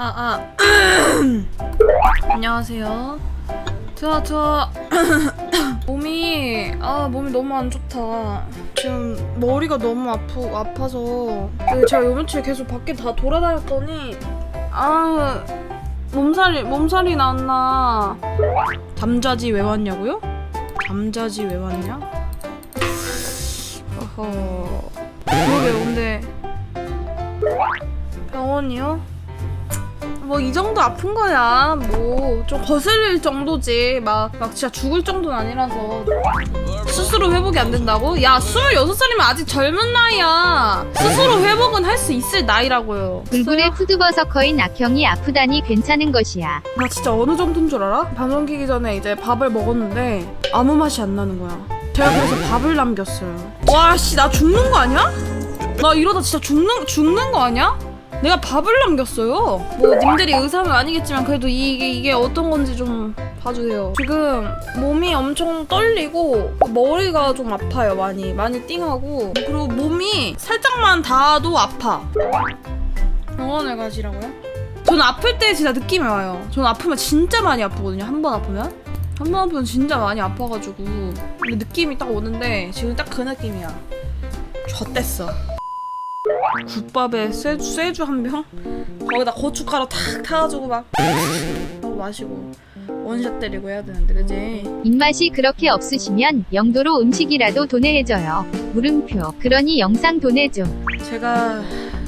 아, 아. 안녕하세요. 저, 저. 몸이, 아, 몸이 너무 안 좋다. 지금 머리가 너무 아프, 아파서. 그 제가 요 며칠 계속 밖에 다 돌아다녔더니, 아, 몸살이, 몸살이 났나. 담자지 왜 왔냐고요? 담자지 왜 왔냐? 어허. 그러게요, 근데. 병원이요? 뭐 이 정도 아픈 거야 뭐 좀 거슬릴 정도지 막, 막 진짜 죽을 정도는 아니라서 스스로 회복이 안 된다고? 야 26살이면 아직 젊은 나이야 스스로 회복은 할 수 있을 나이라고요 불굴의 푸드버서커인 악형이 아프다니 괜찮은 것이야. 나 진짜 어느 정도인 줄 알아? 방송 키기 전에 이제 밥을 먹었는데 아무 맛이 안 나는 거야 제가 그래서 밥을 남겼어요 와 씨 나 죽는 거 아니야? 나 이러다 진짜 죽는, 죽는 거 아니야? 내가 밥을 남겼어요. 뭐 님들이 의사는 아니겠지만 그래도 이게 이게 어떤 건지 좀 봐주세요. 지금 몸이 엄청 떨리고 머리가 좀 아파요. 많이 많이 띵하고 그리고 몸이 살짝만 닿아도 아파. 병원을 가시라고요? 저는 아플 때 진짜 느낌이 와요. 저는 아프면 진짜 많이 아프거든요. 한 번 아프면. 한 번 아프면 진짜 많이 아파가지고 근데 느낌이 딱 오는데 지금 딱 그 느낌이야. 젖됐어. 국밥에 쇠주, 쇠주 한 병? 거기다 고춧가루 탁 타가지고 막 하고 마시고 원샷 때리고 해야 되는데 그지? 입맛이 그렇게 없으시면 영도로 음식이라도 도내해줘요. 물음표. 그러니 영상 도내줘. 제가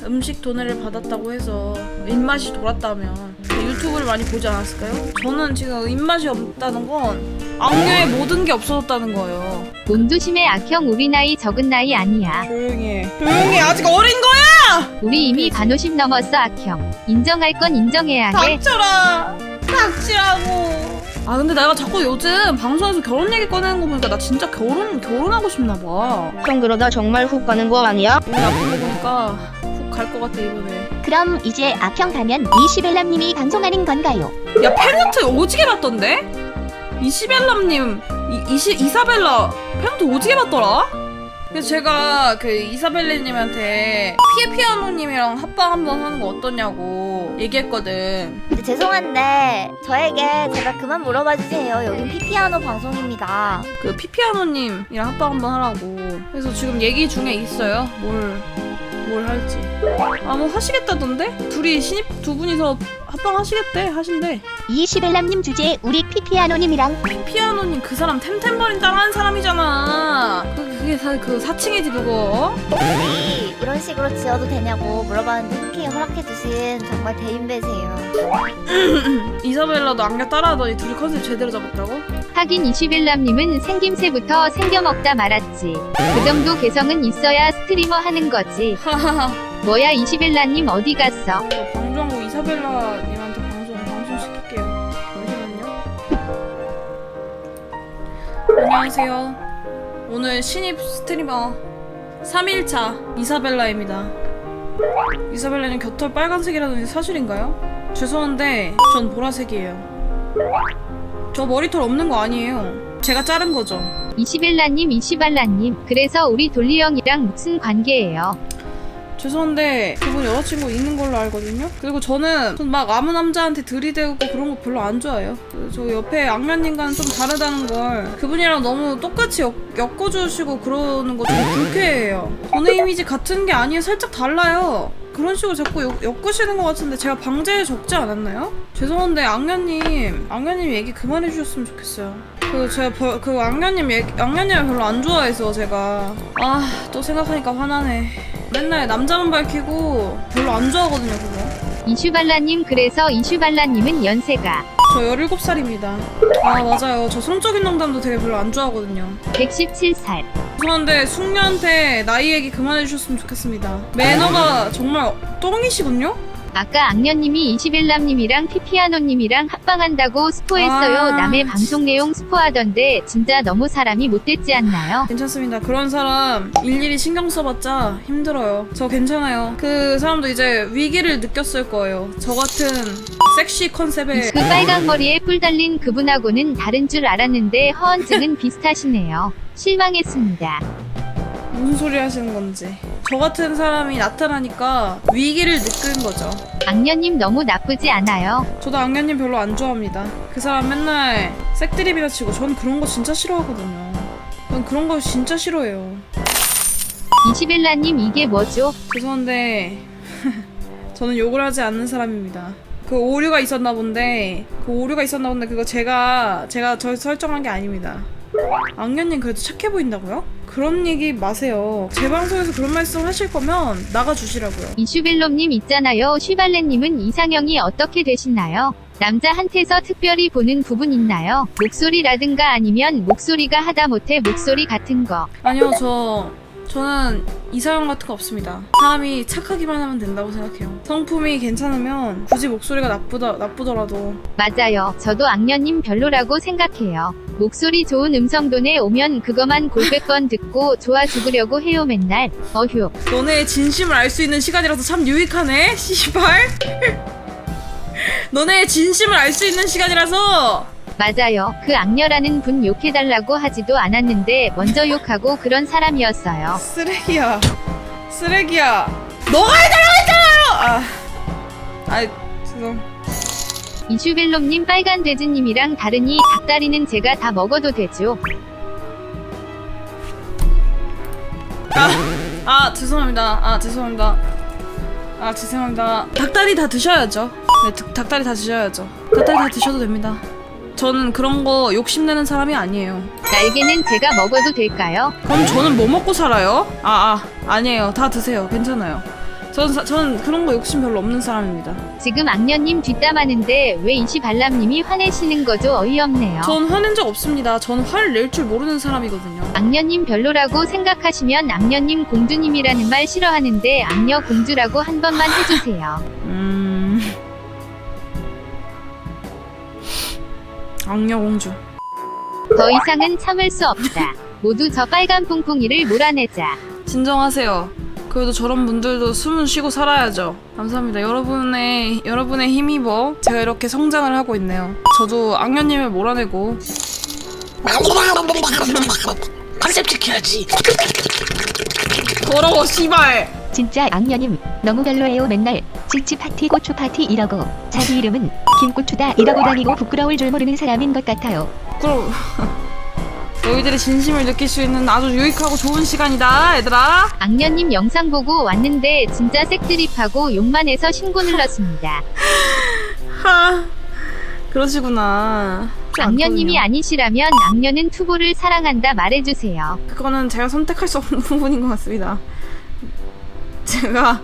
음식 도내를 받았다고 해서 입맛이 돌았다면 유튜브를 많이 보지 않았을까요? 저는 지금 입맛이 없다는 건 악녀의 모든 게 없어졌다는 거예요 몸조심의 악형 우리 나이 적은 나이 아니야. 조용히 해 조용히 해 아직 어린 거야! 우리 이미 반오십 넘었어 악형. 인정할 건 인정해야 해. 닥쳐라 닥치라고 아 근데 내가 자꾸 요즘 방송에서 결혼 얘기 꺼내는 거 보니까 나 진짜 결혼 결혼하고 싶나 봐 형 그러다 정말 훅 가는 거 아니야? 아픈 거 보니까 훅 갈 것 같아 이번에 그럼 이제 악형 가면 이시벨람님이 방송하는 건가요? 야 페르트 오지게 봤던데? 이시벨라님 이, 이시, 이사벨라 페르트 오지게 봤더라? 그래서 제가 그 이사벨라님한테 피에 피아노님이랑 합방 한번 하는 거 어떠냐고 얘기했거든 근데 죄송한데 저에게 제가 그만 물어봐 주세요. 여긴 피피아노 방송입니다. 그 피피아노님이랑 합방 한번 하라고 그래서 지금 얘기 중에 있어요 뭘 뭘 할지. 아 뭐 하시겠다던데? 둘이 신입 두 분이서 합방 하시겠대 하신대. 이시벨람님 주제에 우리 피피아노님이랑. 피아노님 그 사람 템템버린 따라하는 사람이잖아. 그, 그게 사, 그 사칭이지 그거. 우리 이런 식으로 지어도 되냐고 물어봤는데 흔쾌히 허락해 주신 정말 대인배세요. 이사벨라도 안경 따라하더니 둘이 컨셉 제대로 잡았다고? 하긴 이시벨람님은 생김새부터 생겨먹다 말았지. 그 정도 개성은 있어야 스트리머 하는 거지. 하하하 뭐야 이시벨라님 어디 갔어? 저 방정우 이사벨라님한테 방송 방송 시킬게요 잠시만요 안녕하세요 오늘 신입 스트리머 3일차 이사벨라입니다 이사벨라님 곁털 빨간색이라더니 사실인가요? 죄송한데 전 보라색이에요 저 머리털 없는 거 아니에요 제가 자른 거죠 이시벨라님 이시발라님. 그래서 우리 돌리 형이랑 무슨 관계예요? 죄송한데 그분 여자친구 있는 걸로 알거든요. 그리고 저는 전막 아무 남자한테 들이대고 그런 거 별로 안 좋아해요. 그저 옆에 악녀님과는 좀 다르다는 걸 그분이랑 너무 똑같이 엮, 엮어주시고 그러는 거 좀 불쾌해요. 전의 이미지 같은 게 아니에요. 살짝 달라요. 그런 식으로 자꾸 엮, 엮으시는 것 같은데 제가 방제에 적지 않았나요? 죄송한데 악녀님, 악녀님 얘기 그만해 주셨으면 좋겠어요. 그 제가 버, 그 악녀님 얘기, 악녀님을 별로 안 좋아해서 제가 아 또 생각하니까 화나네. 맨날 남자만 밝히고 별로 안 좋아하거든요 그거 이슈발라님 그래서 이슈발라님은 연세가 저 17살입니다 아 맞아요 저 성적인 농담도 되게 별로 안 좋아하거든요 117살. 죄송한데 숙녀한테 나이 얘기 그만해 주셨으면 좋겠습니다 매너가 정말 똥이시군요? 아까 악녀님이 이시벨람님이랑 피피아노님이랑 합방한다고 스포했어요. 아, 남의 방송 내용 스포하던데 진짜 너무 사람이 못됐지 않나요? 괜찮습니다 그런 사람 일일이 신경 써봤자 힘들어요 저 괜찮아요 그 사람도 이제 위기를 느꼈을 거예요 저 같은 섹시 컨셉의 그 빨간 머리에 뿔 달린 그분하고는 다른 줄 알았는데 허언증은 비슷하시네요. 실망했습니다. 무슨 소리 하시는 건지. 저 같은 사람이 나타나니까 위기를 느끼는 거죠. 악녀님 너무 나쁘지 않아요. 저도 악녀님 별로 안 좋아합니다. 그 사람 맨날 색드립이나 치고 저는 그런 거 진짜 싫어하거든요. 전 그런 거 진짜 싫어해요. 이시벨라님 이게 뭐죠? 죄송한데 저는 욕을 하지 않는 사람입니다. 그 오류가 있었나 본데 그 오류가 있었나 본데 그거 제가 제가 저 설정한 게 아닙니다. 악녀님 그래도 착해 보인다고요? 그런 얘기 마세요. 제 방송에서 그런 말씀 하실 거면 나가 주시라고요. 이슈벨롬님 있잖아요. 슈발레님은 이상형이 어떻게 되시나요? 남자한테서 특별히 보는 부분 있나요? 목소리라든가 아니면 목소리가 하다못해 목소리 같은 거. 아니요 저 저는 이상형 같은 거 없습니다. 사람이 착하기만 하면 된다고 생각해요. 성품이 괜찮으면 굳이 목소리가 나쁘다 나쁘더라도 맞아요. 저도 악녀님 별로라고 생각해요. 목소리 좋은 음성돈에 오면 그거만 골백 번 듣고 좋아 죽으려고 해요 맨날. 어휴. 너네의 진심을 알 수 있는 시간이라서 참 유익하네, 씨발. 너네의 진심을 알 수 있는 시간이라서 맞아요. 그 악녀라는 분 욕해달라고 하지도 않았는데 먼저 욕하고 그런 사람이었어요. 쓰레기야, 쓰레기야. 너가 해달라고 했잖아요. 아, 아, 죄송. 이슈벨롬님 빨간 돼지님이랑 다르니 닭다리는 제가 다 먹어도 되죠. 아, 아 죄송합니다. 아 죄송합니다. 아 죄송합니다. 닭다리 다 드셔야죠. 네, 닭- 닭다리 다 드셔야죠. 닭다리 다 드셔도 됩니다. 저는 그런 거 욕심내는 사람이 아니에요. 날개는 제가 먹어도 될까요? 그럼 저는 뭐 먹고 살아요? 아, 아 아니에요. 다 드세요. 괜찮아요. 전, 사- 전 그런 거 욕심 별로 없는 사람입니다. 지금 악녀님 뒷담하는데 왜 이시발람님이 화내시는 거죠? 어이없네요. 전 화낸 적 없습니다. 저는 화를 낼 줄 모르는 사람이거든요. 악녀님 별로라고 생각하시면 악녀님 공주님이라는 말 싫어하는데 악녀 공주라고 한 번만 해주세요. 음. 악녀공주. 더 이상은 참을 수 없다. 모두 저 빨간 퐁퐁이를 몰아내자. 진정하세요. 그래도 저런 분들도 숨은 쉬고 살아야죠. 감사합니다. 여러분의 여러분의 힘입어 제가 이렇게 성장을 하고 있네요. 저도 악녀님을 몰아내고 컨셉 지켜야지. 더러워 씨발. 진짜 악녀님 너무 별로예요 맨날 찌찌 파티 고추 파티 이러고 자기 이름은 김고추다 이러고 다니고 부끄러울 줄 모르는 사람인 것 같아요 그럼 너희들의 진심을 느낄 수 있는 아주 유익하고 좋은 시간이다, 얘들아. 악녀님 영상 보고 왔는데 진짜 색드립하고 욕만 해서 신고 눌렀습니다. 하. 그러시구나. 쉽지 악녀님이 않거든요. 아니시라면 악녀는 투보를 사랑한다 말해주세요. 그거는 제가 선택할 수 없는 부분인 것 같습니다. 제가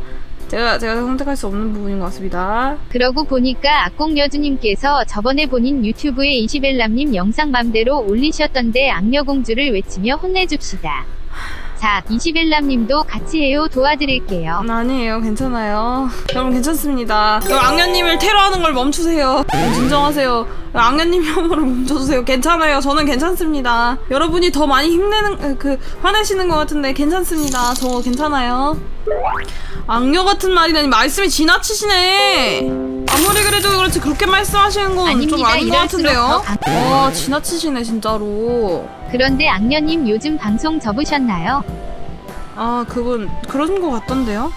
제가 제가 선택할 수 없는 부분인 것 같습니다. 그러고 보니까 악공여주님께서 저번에 본인 유튜브에 이시벨람님 영상 맘대로 올리셨던데 악녀공주를 외치며 혼내줍시다. 자, 이시벨람님도 같이 해요 도와드릴게요. 아니에요, 괜찮아요. 여러분 괜찮습니다. 악녀님을 테러하는 걸 멈추세요. 진정하세요. 악녀님 혐오를 멈춰주세요. 괜찮아요. 저는 괜찮습니다. 여러분이 더 많이 힘내는 그 화내시는 것 같은데 괜찮습니다. 저 괜찮아요. 악녀 같은 말이라니 말씀이 지나치시네. 아무리 그래도 그렇지 그렇게 말씀하시는 건 좀 아닙니다. 아닌 것 이럴수록 같은데요. 더 와 지나치시네 진짜로. 그런데 악녀님 요즘 방송 접으셨나요? 아 그분 그런 거 같던데요?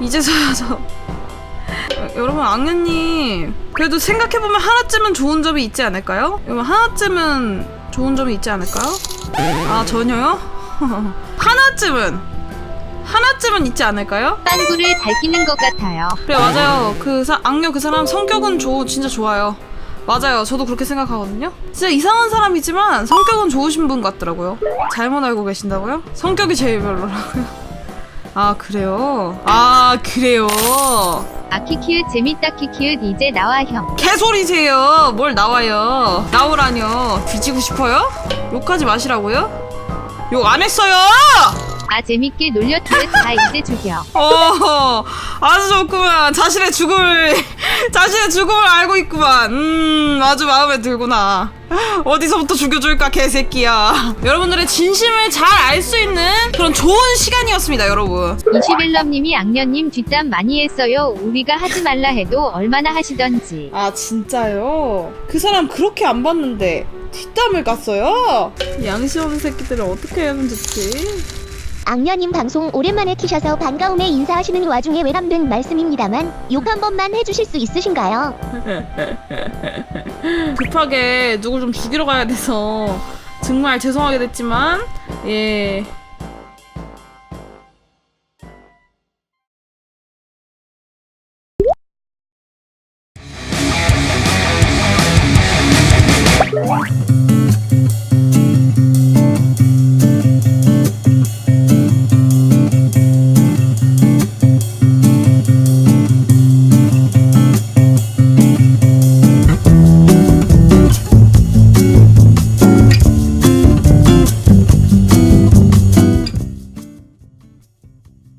이제서야 저 어, 여러분 악녀님 그래도 생각해보면 하나쯤은 좋은 점이 있지 않을까요? 여러분 하나쯤은 좋은 점이 있지 않을까요? 아 전혀요? 하나쯤은 하나쯤은 있지 않을까요? 빵구를 잘 끼는 것 같아요. 그래 맞아요 그 사, 악녀 그 사람 성격은 좋 진짜 좋아요 맞아요 저도 그렇게 생각하거든요 진짜 이상한 사람이지만 성격은 좋으신 분 같더라고요 잘못 알고 계신다고요? 성격이 제일 별로라고요 아 그래요? 아 그래요 아키키읒 재밌다 키키읒 이제 나와 형. 개소리세요 뭘 나와요 나오라뇨 뒤지고 싶어요? 욕하지 마시라고요? 욕 안 했어요 아 재밌게 놀렸듯 다 이제 죽여. 어, 아주 좋구만. 자신의 죽음을, 자신의 죽음을 알고 있구만. 음, 아주 마음에 들구나. 어디서부터 죽여줄까, 개새끼야. 여러분들의 진심을 잘 알 수 있는 그런 좋은 시간이었습니다, 여러분. 이시벨럼님이 악녀님 뒷담 많이 했어요. 우리가 하지 말라 해도 얼마나 하시던지. 아, 진짜요? 그 사람 그렇게 안 봤는데, 뒷담을 깠어요? 양심 없는 새끼들을 어떻게 하면 좋지? 악녀님 방송 오랜만에 키셔서 반가움에 인사하시는 와중에 외람된 말씀입니다만 욕 한 번만 해주실 수 있으신가요? 급하게 누굴 좀 죽이러 가야 돼서 정말 죄송하게 됐지만 예